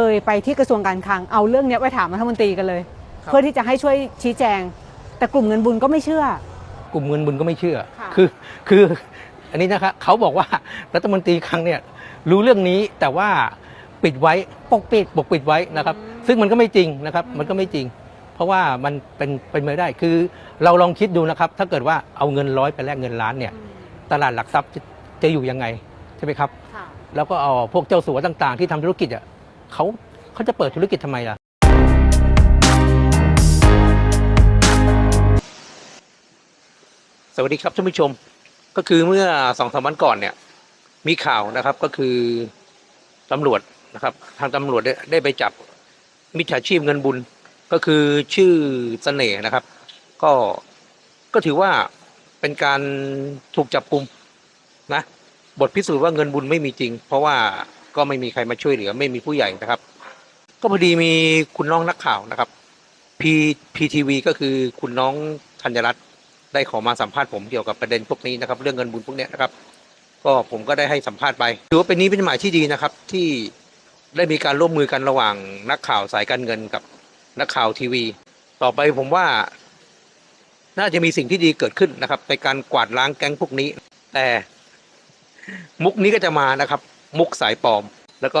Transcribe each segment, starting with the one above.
เคยไปที่กระทรวงการคลังเอาเรื่องเนี้ยไปถามรัฐมนตรีกันเลยครับเพื่อที่จะให้ช่วยชี้แจง แต่กลุ่มเงินบุญก็ไม่เชื่อ กลุ่มเงินบุญก็ไม่เชื่อค่ะคือคืออันนี้นะครับเขาบอกว่ารัฐมนตรีคลังเนี่ยรู้เรื่องนี้แต่ว่าปิดไว้ปกปิดปกปิดไว้นะครับ ซึ่งมันก็ไม่จริงนะครับ มันก็ไม่จริง เพราะว่ามันเป็นเป็นไม่ได้คือเราลองคิดดูนะครับ ถ้าเกิดว่าเอาเงินร้อยไปแลกเงินล้านเนี่ย ตลาดหลักทรัพย์จะจะอยู่ยังไงใช่ไหมครับค่ะแล้วก็เอาพวกเจ้าสัวต่าง ๆ ที่ทำธุรกิจอะ เขาเขาจะเปิดธุรกิจทำไมล่ะ สวัสดีครับท่านผู้ชม ก็คือเมื่อสองสามวันก่อนเนี่ย มีข่าวนะครับก็คือตำรวจนะครับ ทางตำรวจได้ได้ไปจับมิจฉาชีพเงินบุญก็คือชื่อเสน่ห์นะครับ ก็ก็ถือว่าเป็นการถูกจับกลุ่มนะ บทพิสูจน์ว่าเงินบุญไม่มีจริง เพราะว่า ก็ไม่มีใครมาช่วยเหลือ ไม่มีผู้ใหญ่นะครับ ก็พอดีมีคุณน้องนักข่าวนะครับพีพีทีวีก็คือคุณน้องธัญรัตน์ได้ขอมาสัมภาษณ์ผมเกี่ยวกับประเด็นพวกนี้นะครับ เรื่องเงินบุญพวกเนี้ยนะครับ ก็ผมก็ได้ให้สัมภาษณ์ไปถือว่าเป็นนี้เป็นหมายที่ดีนะครับ ที่ได้มีการร่วมมือกันระหว่างนักข่าวสายการเงินกับนักข่าวทีวี ต่อไปผมว่า น่าจะมีสิ่งที่ดีเกิดขึ้นนะครับ ในการกวาดล้างแก๊งพวกนี้ แต่ มุกนี้ก็จะมานะครับ มุกสายปลอม แล้วก็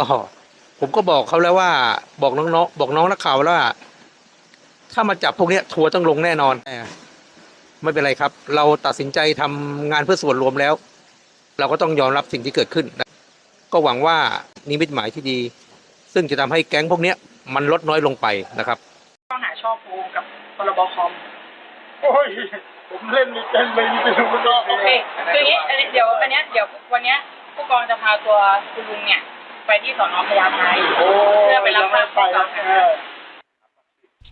ผมก็บอกเขาแล้วว่าบอกน้องๆบอกน้องนักข่าวแล้วว่าถ้ามาจับพวกเนี้ยทัวร์ต้องลงแน่นอนแต่ไม่เป็นไรครับ เราตัดสินใจทำงานเพื่อส่วนรวมแล้ว เราก็ต้องยอมรับสิ่งที่เกิดขึ้นนะก็หวังว่านิมิตหมายที่ดี ซึ่งจะทำให้แก๊งพวกเนี้ยมันลดน้อยลงไปนะครับข้อหาช่อโกงกับพรบคอมโอ้ยผมเล่นไม่เป็นเลยไปดูมันนอกโอเคคืออย่างนี้อันนี้เดี๋ยวอันเนี้ยเดี๋ยววันเนี้ย ผู้กองจะพาตัวคุณลุงเนี่ย ไปที่สอนอพญาไทโอ้เพื่อไปรับยังไม่ทราบไปข้อกล่าวหาเออ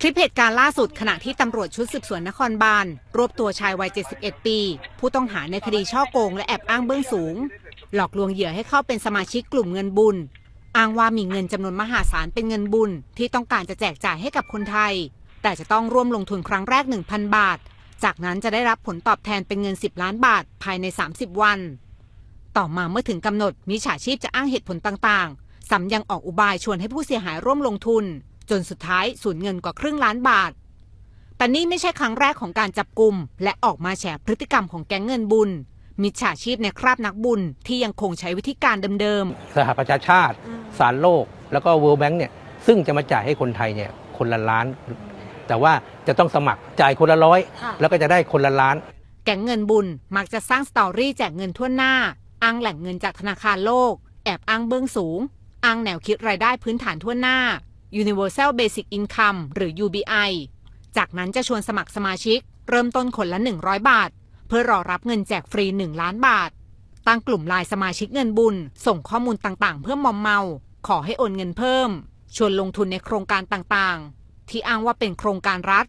คลิปเหตุการณ์ล่าสุดขณะที่ตำรวจชุดสืบสวนนครบาลรวบตัวชายวัย 71 ปี ผู้ต้องหาในคดีช่อโกงและแอบอ้างเบื้องสูง หลอกลวงเหยื่อให้เข้าเป็นสมาชิกกลุ่มเงินบุญ อ้างว่ามีเงินจำนวนมหาศาลเป็นเงินบุญ ที่ต้องการจะแจกจ่ายให้กับคนไทย แต่จะต้องร่วมลงทุนครั้งแรก 1,000 บาท จากนั้นจะได้รับผลตอบแทนเป็นเงิน 10 ล้านบาทภายใน 30 วัน ต่อมาเมื่อถึงกำหนดมิจฉาชีพจะอ้างเหตุผลต่างๆซ้ำยังออกอุบายชวนให้ผู้เสียหายร่วมลงทุน จนสุดท้ายสูญเงินกว่าครึ่งล้านบาท แต่นี่ไม่ใช่ครั้งแรกของการจับกลุ่มและออกมาแฉพฤติกรรมของแก๊งเงินบุญ มิจฉาชีพในคราบนักบุญที่ยังคงใช้วิธีการเดิมสหประชาชาติสารโลก แล้วก็ World Bank เนี่ยซึ่งจะมาจ่ายให้คนไทยเนี่ยคนละล้าน แต่ว่าจะต้องสมัครจ่ายคนละร้อยแล้วก็จะได้คนละล้านๆแก๊งเงินบุญมักจะสร้างสตอรี่แจกเงินทั่วหน้า อ้างแหล่งเงินจากธนาคารโลก แอบอ้างเบื้องสูง อ้างแนวคิดรายได้พื้นฐานทั่วหน้า Universal Basic Income หรือ UBI จากนั้นจะชวนสมัครสมาชิก เริ่มต้นคนละ 100 บาท เพื่อรอรับเงินแจกฟรี 1 ล้านบาท ตั้งกลุ่มไลน์สมาชิกเงินบุญ ส่งข้อมูลต่างๆ เพื่อมอมเมา ขอให้โอนเงินเพิ่ม ชวนลงทุนในโครงการต่างๆ ที่อ้างว่าเป็นโครงการรัฐ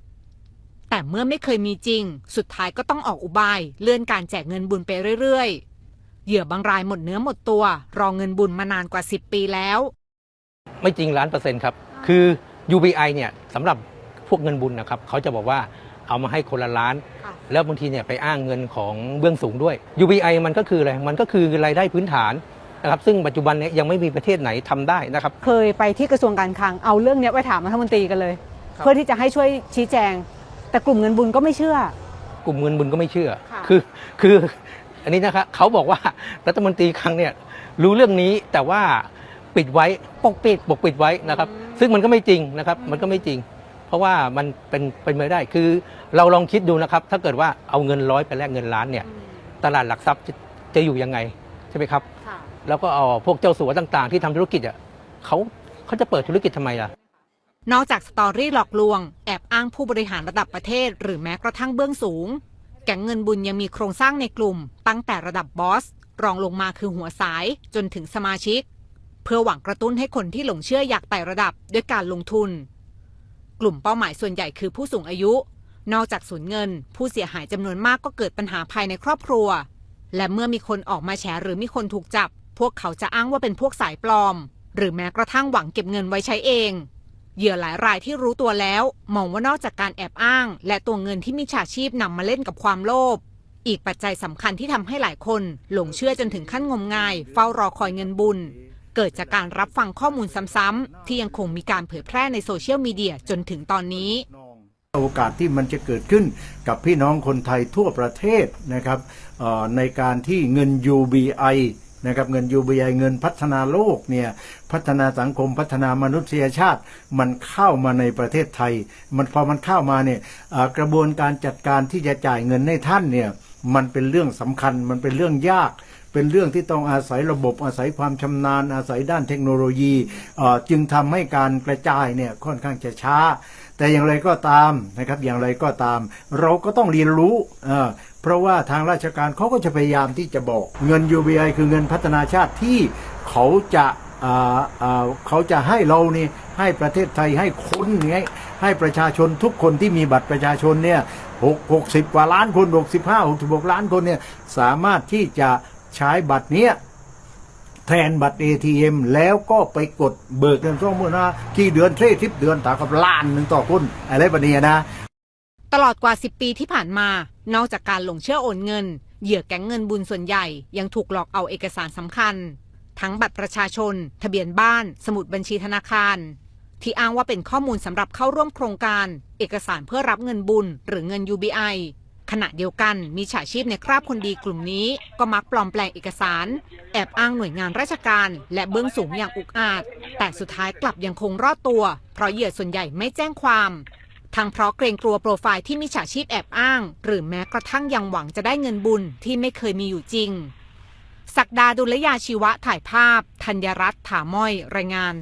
แต่เมื่อไม่เคยมีจริง สุดท้ายก็ต้องออกอุบาย เลื่อนการแจกเงินบุญไปเรื่อยๆ เหยื่อบางรายหมดเนื้อหมดตัว รอเงินบุญมานานกว่า 10 ปีแล้ว ไม่จริงล้านเปอร์เซ็นต์ครับ คือ UBI เนี่ยสำหรับพวกเงินบุญนะครับเขาจะบอกว่าเอามาให้คนละล้านค่ะแล้วบางทีเนี่ยไปอ้างเงินของเบื้องสูงด้วย UBI มันก็คืออะไร มันก็คือรายได้พื้นฐานนะครับ ซึ่งปัจจุบันเนี่ยยังไม่มีประเทศไหนทำได้นะครับ เคยไปที่กระทรวงการคลังเอาเรื่องเนี้ยไปถามรัฐมนตรีกันเลยครับเพื่อที่จะให้ช่วยชี้แจง แต่กลุ่มเงินบุญก็ไม่เชื่อ กลุ่มเงินบุญก็ไม่เชื่อค่ะคือคือ อันนี้นะครับเขาบอกว่ารัฐมนตรีคลังเนี่ยรู้เรื่องนี้แต่ว่าปิดไว้ปกปิดปกปิดไว้นะครับ ซึ่งมันก็ไม่จริงนะครับมันก็ไม่จริง เพราะว่ามันเป็นเป็นไม่ได้คือเราลองคิดดูนะครับ ถ้าเกิดว่าเอาเงินร้อยไปแลกเงินล้านเนี่ยตลาดหลักทรัพย์จะจะอยู่ยังไงใช่ไหมครับ แล้วก็เอาพวกเจ้าสัวต่างๆ ที่ทำธุรกิจอะเขาเขาจะเปิดธุรกิจทำไมล่ะนอกจากสตอรี่หลอกลวง แอบอ้างผู้บริหารระดับประเทศ หรือแม้กระทั่งเบื้องสูง แก๊งเงินบุญยังมีโครงสร้างในกลุ่ม ตั้งแต่ระดับบอส รองลงมาคือหัวสายจนถึงสมาชิก เพื่อหวังกระตุ้นให้คนที่หลงเชื่ออยากไต่ระดับด้วยการลงทุน กลุ่มเป้าหมายส่วนใหญ่คือผู้สูงอายุ นอกจากสูญเงิน ผู้เสียหายจำนวนมากก็เกิดปัญหาภายในครอบครัว และเมื่อมีคนออกมาแฉหรือมีคนถูกจับ พวกเขาจะอ้างว่าเป็นพวกสายปลอม หรือแม้กระทั่งหวังเก็บเงินไว้ใช้เอง เหยื่อหลายรายที่รู้ตัวแล้ว มองว่านอกจากการแอบอ้าง และตัวเงินที่มิจฉาชีพนำมาเล่นกับความโลภอีกปัจจัยสำคัญที่ทำให้หลายคนหลงเชื่อจนถึงขั้นงมงาย เฝ้ารอคอยเงินบุญ เกิดจากการรับฟังข้อมูลซ้ำๆที่ยังคงมีการเผยแพร่ในโซเชียลมีเดียจนถึงตอนนี้ โอกาสที่มันจะเกิดขึ้นกับพี่น้องคนไทยทั่วประเทศนะครับในการที่เงิน UBI นะครับเงิน UBI เงินพัฒนาโลกเนี่ยพัฒนาสังคมพัฒนามนุษยชาติ มันเข้ามาในประเทศไทย มันพอมันเข้ามาเนี่ยกระบวนการจัดการที่จะจ่ายเงินให้ท่านเนี่ยมันเป็นเรื่องสำคัญมันเป็นเรื่องยาก เป็นเรื่องที่ต้องอาศัยระบบอาศัยความชำนาญ อาศัยด้านเทคโนโลยีจึงทำให้การกระจายเนี่ยค่อนข้างจะช้า แต่อย่างไรก็ตามนะครับอย่างไรก็ตาม เราก็ต้องเรียนรู้เพราะว่าทางราชการเขาก็จะพยายามที่จะบอก เงิน UBI คือเงินพัฒนาชาติที่เขาจะเขาจะให้เรานี่ให้ประเทศไทยให้คนเนี่ยให้ประชาชนทุกคนที่มีบัตรประชาชนเนี่ยหกหกสิบกว่าล้านคนหกสิบห้าหกสิบหกล้านคนเนี่ยสามารถที่จะ ใช้บัตรเนี้ยแทนบัตร ATM แล้วก็ไปกดเบิกเงินส่งมือนะที่เดือนเท่ทิปเดือนถากับล้านหนึ่งต่อคนอะไรแบบนี้นะ ตลอดกว่า 10 ปีที่ผ่านมา นอกจากการหลงเชื่อโอนเงิน เหยื่อแก๊งเงินบุญส่วนใหญ่ ยังถูกหลอกเอาเอกสารสำคัญ ทั้งบัตรประชาชน ทะเบียนบ้าน สมุดบัญชีธนาคาร ที่อ้างว่าเป็นข้อมูลสำหรับเข้าร่วมโครงการ เอกสารเพื่อรับเงินบุญ หรือเงิน UBI ขณะเดียวกันมีฉาชีพในคราบคนดีกลุ่มนี้ก็มักปลอมแปลงเอกสาร แอบอ้างหน่วยงานราชการ และเบื้องสูงอย่างอุกอาจ แต่สุดท้ายกลับยังคงรอดตัว เพราะเหยื่อส่วนใหญ่ไม่แจ้งความทั้งเพราะเกรงกลัวโปรไฟล์ที่มิจฉาชีพแอบอ้าง หรือแม้กระทั่งยังหวังจะได้เงินบุญที่ไม่เคยมีอยู่จริงศักดาดุลยาชีวะถ่ายภาพ ธัญรัตน์ถาม้อยรายงาน